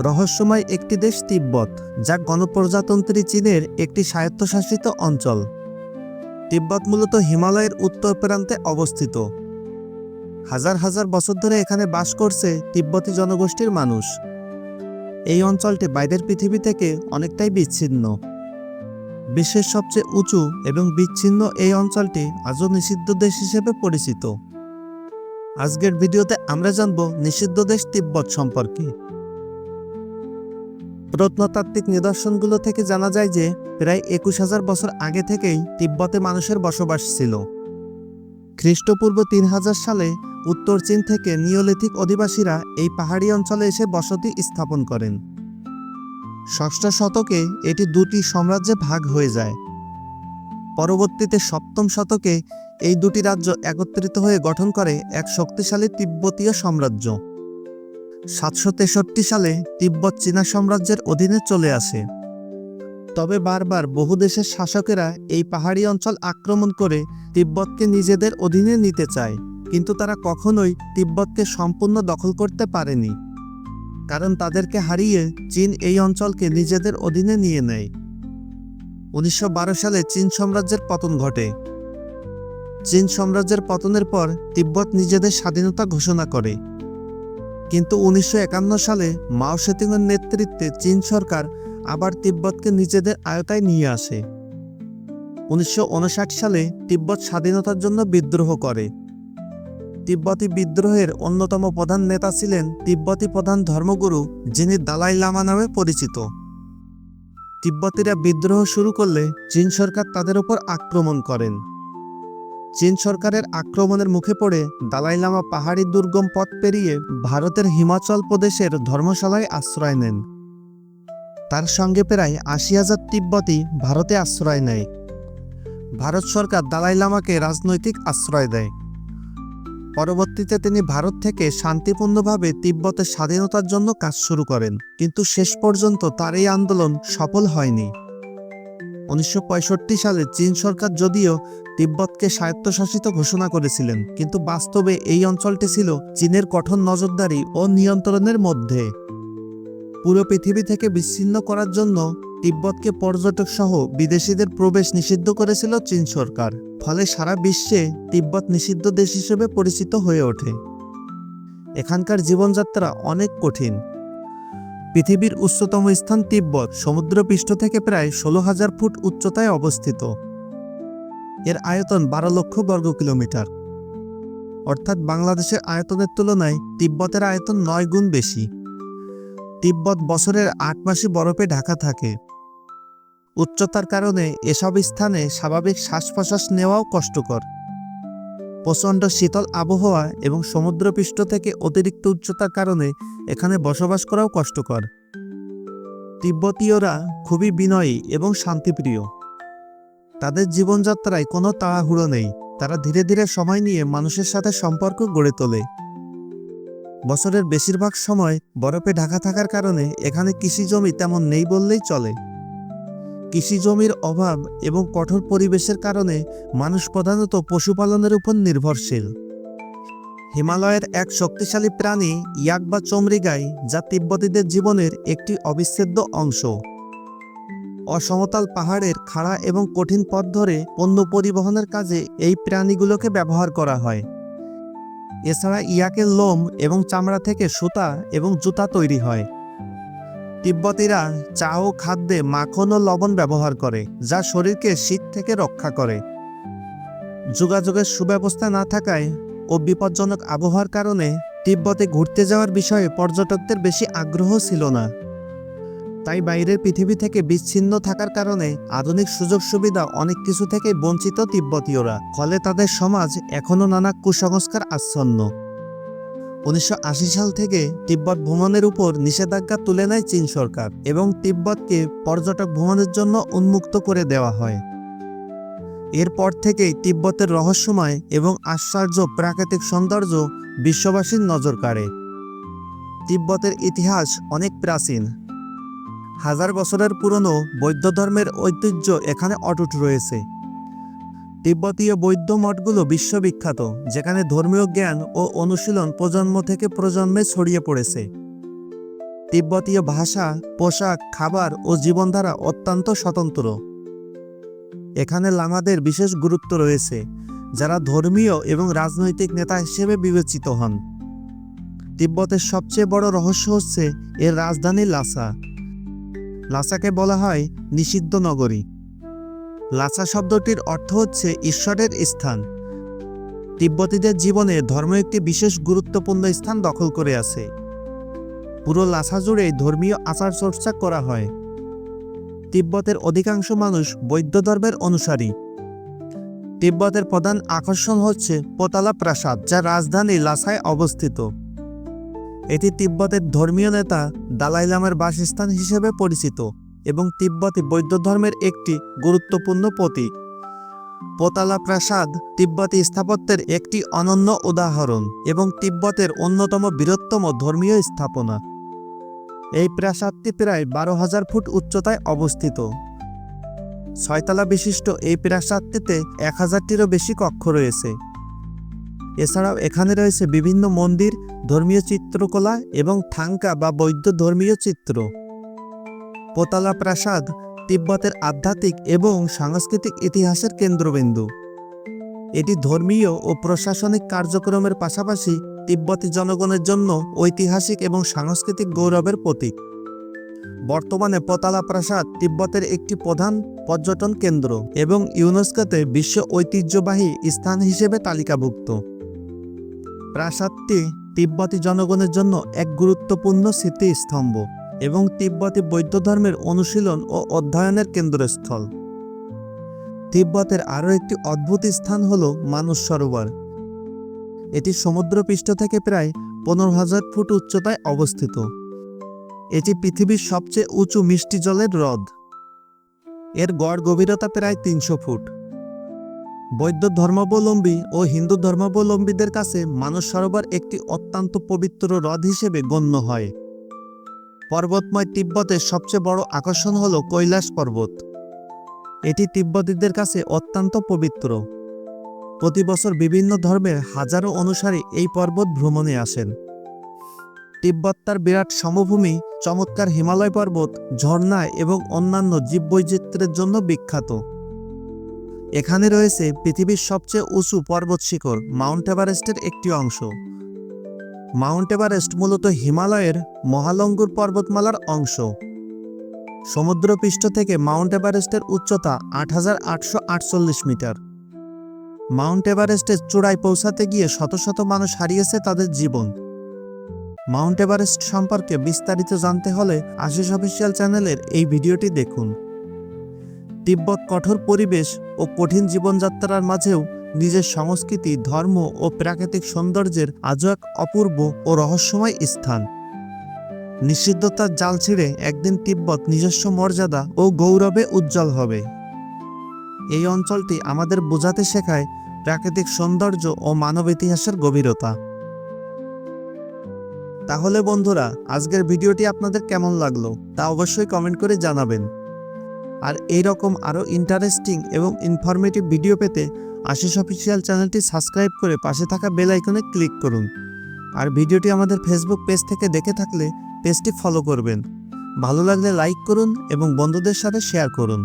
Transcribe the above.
রহস্যময় একটি দেশ তিব্বত, যা গণপ্রজাতন্ত্রী চীনের একটি স্বায়ত্তশাসিত অঞ্চল। তিব্বত মূলত হিমালয়ের উত্তর প্রান্তে অবস্থিত। হাজার হাজার বছর ধরে এখানে বাস করছে তিব্বতি জনগোষ্ঠীর মানুষ। এই অঞ্চলটি বাইরের পৃথিবী থেকে অনেকটাই বিচ্ছিন্ন। বিশ্বের সবচেয়ে উঁচু এবং বিচ্ছিন্ন এই অঞ্চলটি আজও নিষিদ্ধ দেশ হিসেবে পরিচিত। আজকের ভিডিওতে আমরা জানব নিষিদ্ধ দেশ তিব্বত সম্পর্কে। প্রত্নতাত্ত্বিক নিদর্শনগুলো থেকে জানা যায় যে, প্রায় একুশ হাজার বছর আগে থেকেই তিব্বতে মানুষের বসবাস ছিল। খ্রিস্টপূর্ব তিন হাজার সালে উত্তর চীন থেকে নিওলিথিক অধিবাসীরা এই পাহাড়ি অঞ্চলে এসে বসতি স্থাপন করেন। ষষ্ঠ শতকে এটি দুটি সাম্রাজ্যে ভাগ হয়ে যায়। পরবর্তীতে সপ্তম শতকে এই দুটি রাজ্য একত্রিত হয়ে গঠন করে এক শক্তিশালী তিব্বতীয় সাম্রাজ্য। সাতশো তেষট্টি সালে তিব্বত চীনা সাম্রাজ্যের অধীনে চলে আসে। তবে বারবার বহু দেশের শাসকেরা এই পাহাড়ি অঞ্চল আক্রমণ করে তিব্বতকে নিজেদের অধীনে নিতে চায়, কিন্তু তারা কখনোই তিব্বতকে সম্পূর্ণ দখল করতে পারেনি। কারণ তাদেরকে হারিয়ে চীন এই অঞ্চলকে নিজেদের অধীনে নিয়ে নেয়। উনিশশো বারো সালে চীন সাম্রাজ্যের পতন ঘটে। চীন সাম্রাজ্যের পতনের পর তিব্বত নিজেদের স্বাধীনতা ঘোষণা করে। কিন্তু উনিশশো একান্ন সালে মাও সেতুংয়ের নেতৃত্বে চীন সরকার আবার তিব্বতকে নিজেদের আয়তায় নিয়ে আসে। উনিশশো উনষাট সালে তিব্বত স্বাধীনতার জন্য বিদ্রোহ করে। তিব্বতী বিদ্রোহের অন্যতম প্রধান নেতা ছিলেন তিব্বতী প্রধান ধর্মগুরু যিনি দালাই লামা নামে পরিচিত। তিব্বতীরা বিদ্রোহ শুরু করলে চীন সরকার তাদের উপর আক্রমণ করেন। চীন সরকারের আক্রমণের মুখে পড়ে দালাই লামা পাহাড়ি দুর্গম পথ পেরিয়ে ভারতের হিমাচল প্রদেশের ধর্মশালায় আশ্রয় নেন। তার সঙ্গে প্রায় আশি হাজার তিব্বতী ভারতে আশ্রয় নেয়। ভারত সরকার দালাই লামাকে রাজনৈতিক আশ্রয় দেয়। পরবর্তীতে তিনি ভারত থেকে শান্তিপূর্ণভাবে তিব্বতের স্বাধীনতার জন্য কাজ শুরু করেন, কিন্তু শেষ পর্যন্ত তার এই আন্দোলন সফল হয়নি। উনিশশো পঁয়ষট্টি সালে চীন সরকার যদিও তিব্বতকে স্বায়ত্তশাসিত ঘোষণা করেছিলেন, কিন্তু বাস্তবে এই অঞ্চলটি ছিল চীনের কঠোর নজরদারি ও নিয়ন্ত্রণের মধ্যে। পুরো পৃথিবী থেকে বিচ্ছিন্ন করার জন্য তিব্বতকে পর্যটক সহ বিদেশিদের প্রবেশ নিষিদ্ধ করেছিল চীন সরকার, ফলে সারা বিশ্বে তিব্বত নিষিদ্ধ দেশ হিসেবে পরিচিত হয়ে ওঠে। এখানকার জীবনযাত্রা অনেক কঠিন। পৃথিবীর উচ্চতম স্থান তিব্বত, সমুদ্রপৃষ্ঠ থেকে প্রায় ষোলো হাজার ফুট উচ্চতায় অবস্থিত। এর আয়তন বারো লক্ষ বর্গ কিলোমিটার। অর্থাৎ বাংলাদেশের আয়তনের তুলনায় তিব্বতের আয়তন নয় গুণ বেশি। তিব্বত বছরের আট মাসে বরফে ঢাকা থাকে। উচ্চতার কারণে এসব স্থানে স্বাভাবিক শ্বাস প্রশ্বাস নেওয়াও কষ্টকর। প্রচণ্ড শীতল আবহাওয়া এবং সমুদ্রপৃষ্ঠ থেকে অতিরিক্ত উচ্চতার কারণে এখানে বসবাস করাও কষ্টকর। তিব্বতীয়রা খুবই বিনয়ী এবং শান্তিপ্রিয়। তাদের জীবনযাত্রায় কোনো তাড়াহুড়ো নেই। তারা ধীরে ধীরে সময় নিয়ে মানুষের সাথে সম্পর্ক গড়ে তোলে। বছরের বেশিরভাগ সময় বরফে ঢাকা থাকার কারণে এখানে কৃষি জমি তেমন নেই বললেই চলে। কৃষি জমির অভাব এবং কঠোর পরিবেশের কারণে মানুষ প্রধানত পশুপালনের উপর নির্ভরশীল। হিমালয়ের এক শক্তিশালী প্রাণী ইয়াক বা চমরিগাই যা তিব্বতীদের জীবনের একটি অবিচ্ছেদ্য অংশ। অসমতল পাহাড়ের খাড়া এবং কঠিন পথ ধরে পণ্য পরিবহনের কাজে এই প্রাণীগুলোকে ব্যবহার করা হয়। এছাড়া ইয়াকের লোম এবং চামড়া থেকে সুতা এবং জুতা তৈরি হয়। তিব্বতীরা চা ও খাদ্যে মাখন ও লবণ ব্যবহার করে, যা শরীরকে শীত থেকে রক্ষা করে। যোগাযোগের সুব্যবস্থা না থাকায় ও বিপজ্জনক আবহাওয়ার কারণে তিব্বতে ঘুরতে যাওয়ার বিষয়ে পর্যটকদের বেশি আগ্রহ ছিল না। তাই বাইরের পৃথিবী থেকে বিচ্ছিন্ন থাকার কারণে আধুনিক সুযোগ সুবিধা অনেক কিছু থেকে বঞ্চিত তিব্বতীয়রা, ফলে তাদের সমাজ এখনও নানা কুসংস্কার আচ্ছন্ন। উনিশশো আশি সাল থেকে তিব্বত ভ্রমণের উপর নিষেধাজ্ঞা তুলে নেয় চীন সরকার এবং তিব্বতকে পর্যটক ভ্রমণের জন্য উন্মুক্ত করে দেওয়া হয়। এরপর থেকেই তিব্বতের রহস্যময় এবং আশ্চর্য প্রাকৃতিক সৌন্দর্য বিশ্ববাসীর নজর কাড়ে। তিব্বতের ইতিহাস অনেক প্রাচীন। হাজার বছরের পুরনো বৌদ্ধ ধর্মের ঐতিহ্য এখানে অটুট রয়েছে। তিব্বতীয় বৌদ্ধ মঠগুলো বিশ্ববিখ্যাত, যেখানে ধর্মীয় জ্ঞান ও অনুশীলন প্রজন্ম থেকে প্রজন্মে ছড়িয়ে পড়েছে। তিব্বতীয় ভাষা, পোশাক, খাবার ও জীবনধারা অত্যন্ত স্বতন্ত্র। এখানে লামাদের বিশেষ গুরুত্ব রয়েছে, যারা ধর্মীয় এবং রাজনৈতিক নেতা হিসেবে বিবেচিত হন। তিব্বতের সবচেয়ে বড় রহস্য হচ্ছে এর রাজধানী লাসা। লাসাকে বলা হয় নিষিদ্ধ নগরী। লাসা শব্দটির অর্থ হচ্ছে ঈশ্বরের স্থান। তিব্বতীদের জীবনে ধর্ম একটি বিশেষ গুরুত্বপূর্ণ স্থান দখল করে আছে। পুরো লাসা জুড়ে ধর্মীয় আচার চর্চা করা হয়। তিব্বতের অধিকাংশ মানুষ বৌদ্ধ ধর্মের অনুসারী। তিব্বতের প্রধান আকর্ষণ হচ্ছে পোতালা প্রাসাদ, যা রাজধানী লাসায় অবস্থিত। এটি তিব্বতের ধর্মীয় নেতা দালাই লামার বাসস্থান হিসেবে পরিচিত এবং তিব্বতী বৌদ্ধ ধর্মের একটি গুরুত্বপূর্ণ প্রতীক। পোতালা প্রাসাদ তিব্বতী স্থাপত্যের একটি অনন্য উদাহরণ এবং তিব্বতের অন্যতম বৃহত্তম ধর্মীয় স্থাপনা। এই প্রাসাদটি প্রায় বারো হাজার ফুট উচ্চতায় অবস্থিত। ছয়তলা বিশিষ্ট এই প্রাসাদটিতে এক হাজারটিরও বেশি কক্ষ রয়েছে। এছাড়াও এখানে রয়েছে বিভিন্ন মন্দির, ধর্মীয় চিত্রকলা এবং থাঙ্কা বা বৌদ্ধ ধর্মীয় চিত্র। পোতালা প্রাসাদ তিব্বতের আধ্যাত্মিক এবং সাংস্কৃতিক ইতিহাসের কেন্দ্রবিন্দু। এটি ধর্মীয় ও প্রশাসনিক কার্যক্রমের পাশাপাশি তিব্বতী জনগণের জন্য ঐতিহাসিক এবং সাংস্কৃতিক গৌরবের প্রতীক। বর্তমানে পোতালা প্রাসাদ তিব্বতের একটি প্রধান পর্যটন কেন্দ্র এবং ইউনেস্কোতে বিশ্ব ঐতিহ্যবাহী স্থান হিসেবে তালিকাভুক্ত। প্রাসাদটি তিব্বতী জনগণের জন্য এক গুরুত্বপূর্ণ স্মৃতিস্তম্ভ এবং তিব্বতী বৌদ্ধ ধর্মের অনুশীলন ও অধ্যয়নের কেন্দ্রস্থল। তিব্বতের আরও একটি অদ্ভুত স্থান হল মানস সরোবর। এটি সমুদ্রপৃষ্ঠ থেকে প্রায় পনেরো হাজার ফুট উচ্চতায় অবস্থিত। এটি পৃথিবীর সবচেয়ে উঁচু মিষ্টি জলের হ্রদ। এর গড় গভীরতা প্রায় তিনশো ফুট। বৌদ্ধ ধর্মাবলম্বী ও হিন্দু ধর্মাবলম্বীদের কাছে মানস সরোবর একটি অত্যন্ত পবিত্র হ্রদ হিসেবে গণ্য হয়। পর্বতময় তিব্বতের সবচেয়ে বড় আকর্ষণ হল কৈলাস পর্বত। এটি তিব্বতীদের কাছে অত্যন্ত পবিত্র। প্রতি বছর বিভিন্ন ধর্মের হাজারো অনুসারী এই পর্বত ভ্রমণে আসেন। তিব্বত তার বিরাট সমভূমি, চমৎকার হিমালয় পর্বত, ঝর্ণা এবং অন্যান্য জীববৈচিত্র্যের জন্য বিখ্যাত। এখানে রয়েছে পৃথিবীর সবচেয়ে উঁচু পর্বত শিখর, মাউন্ট এভারেস্টের একটি অংশ। মাউন্ট এভারেস্ট মূলত হিমালয়ের মহালঙ্গুর পর্বতমালার অংশ। সমুদ্রপৃষ্ঠ থেকে মাউন্ট এভারেস্টের উচ্চতা আট হাজার আটশো আটচল্লিশ মিটার। মাউন্ট এভারেস্টের চূড়ায় পৌঁছাতে গিয়ে শত শত মানুষ হারিয়েছে তাদের জীবন। মাউন্ট এভারেস্ট সম্পর্কে বিস্তারিত জানতে হলে আশিস অফিসিয়াল চ্যানেলের এই ভিডিওটি দেখুন। তিব্বত কঠোর পরিবেশ ও কঠিন জীবনযাত্রার মাঝেও নিজের সংস্কৃতি, ধর্ম ও প্রাকৃতিক সৌন্দর্যের আজও এক অপূর্ব ও রহস্যময় স্থান। নিষিদ্ধতার জাল ছিঁড়ে একদিন তিব্বত নিজস্ব মর্যাদা ও গৌরবে উজ্জ্বল হবে। এই অঞ্চলটি আমাদের বোঝাতে শেখায় প্রাকৃতিক সৌন্দর্য ও মানব ইতিহাসের গভীরতা। তাহলে বন্ধুরা, আজকের ভিডিওটি আপনাদের কেমন লাগল তা অবশ্যই কমেন্ট করে জানাবেন। আর এইরকম আরও ইন্টারেস্টিং এবং ইনফরমেটিভ ভিডিও পেতে আশিস অফিসিয়াল চ্যানেলটি সাবস্ক্রাইব করে পাশে থাকা বেল আইকনে ক্লিক করুন। আর ভিডিওটি আমাদের ফেসবুক পেজ থেকে দেখে থাকলে পেজটি ফলো করবেন। ভালো লাগলে লাইক করুন এবং বন্ধুদের সাথে শেয়ার করুন।